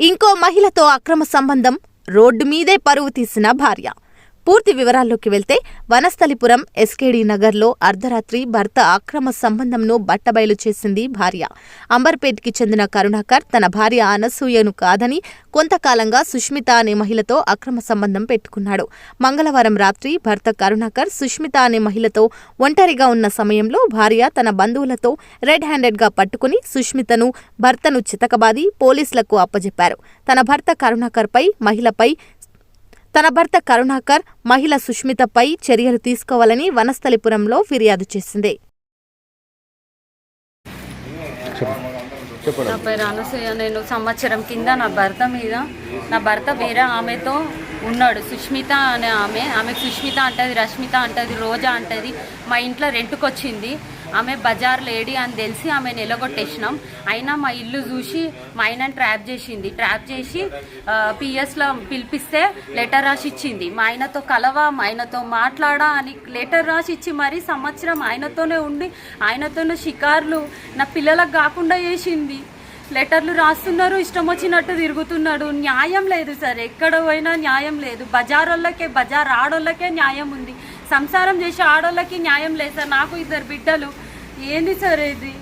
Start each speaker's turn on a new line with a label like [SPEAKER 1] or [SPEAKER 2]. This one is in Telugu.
[SPEAKER 1] ఇంకో మహిళతో అక్రమ సంబంధం రోడ్డు మీదే పరువు తీసిన భార్య. పూర్తి వివరాల్లోకి వెళ్తే వనస్థలిపురం ఎస్కేడి నగర్లో అర్ధరాత్రి భర్త అక్రమ సంబంధంను బట్టబయలు చేసింది భార్య. అంబర్పేట్కి చెందిన కరుణాకర్ తన భార్య అనసూయను కాదని కొంతకాలంగా సుష్మిత అనే మహిళతో అక్రమ సంబంధం పెట్టుకున్నాడు. మంగళవారం రాత్రి భర్త కరుణాకర్ సుష్మిత అనే మహిళతో ఒంటరిగా ఉన్న సమయంలో భార్య తన బంధువులతో రెడ్ హ్యాండెడ్గా పట్టుకుని సుష్మితను భర్తను చితకబాది పోలీసులకు అప్పజెప్పారు. తన భర్త కరుణాకర్పై మహిళపై తన భర్త కరుణాకర్ మహిళ సుష్మితపై చర్యలు తీసుకోవాలని వనస్థలిపురంలో ఫిర్యాదు చేసింది.
[SPEAKER 2] నా పేరు అనసూయ. నేను సంవత్సరం కింద నా భర్త మీద నా భర్త వేరే ఆమెతో ఉన్నాడు. సుష్మిత అనే ఆమె ఆమె సుష్మిత అంటది రష్మిత అంటది రోజా అంటది మా ఇంట్లో రెంట్కి వచ్చింది ఆమె బజార్ లేడీ అని తెలిసి ఆమె నిలగొట్టేసినాం. అయినా మా ఇల్లు చూసి మా ఆయనని ట్రాప్ చేసింది. ట్రాప్ చేసి పిఎస్లో పిలిపిస్తే లెటర్ రాసి ఇచ్చింది మా ఆయనతో కలవా మా ఆయనతో మాట్లాడా అని లెటర్ రాసి ఇచ్చి మరీ సంవత్సరం ఆయనతోనే ఉండి ఆయనతోనే షికార్లు నా పిల్లలకు కాకుండా చేసింది. లెటర్లు రాస్తున్నారు ఇష్టం వచ్చినట్టు తిరుగుతున్నాడు. న్యాయం లేదు సార్ ఎక్కడ పోయినా న్యాయం లేదు. బజార్ వాళ్ళకే బజార్ ఆడోళ్ళకే న్యాయం ఉంది. సంసారం చేసే ఆడోళ్ళకి న్యాయం లేదు సార్. నాకు ఇద్దరు బిడ్డలు. ఏంది సార్ ఇది?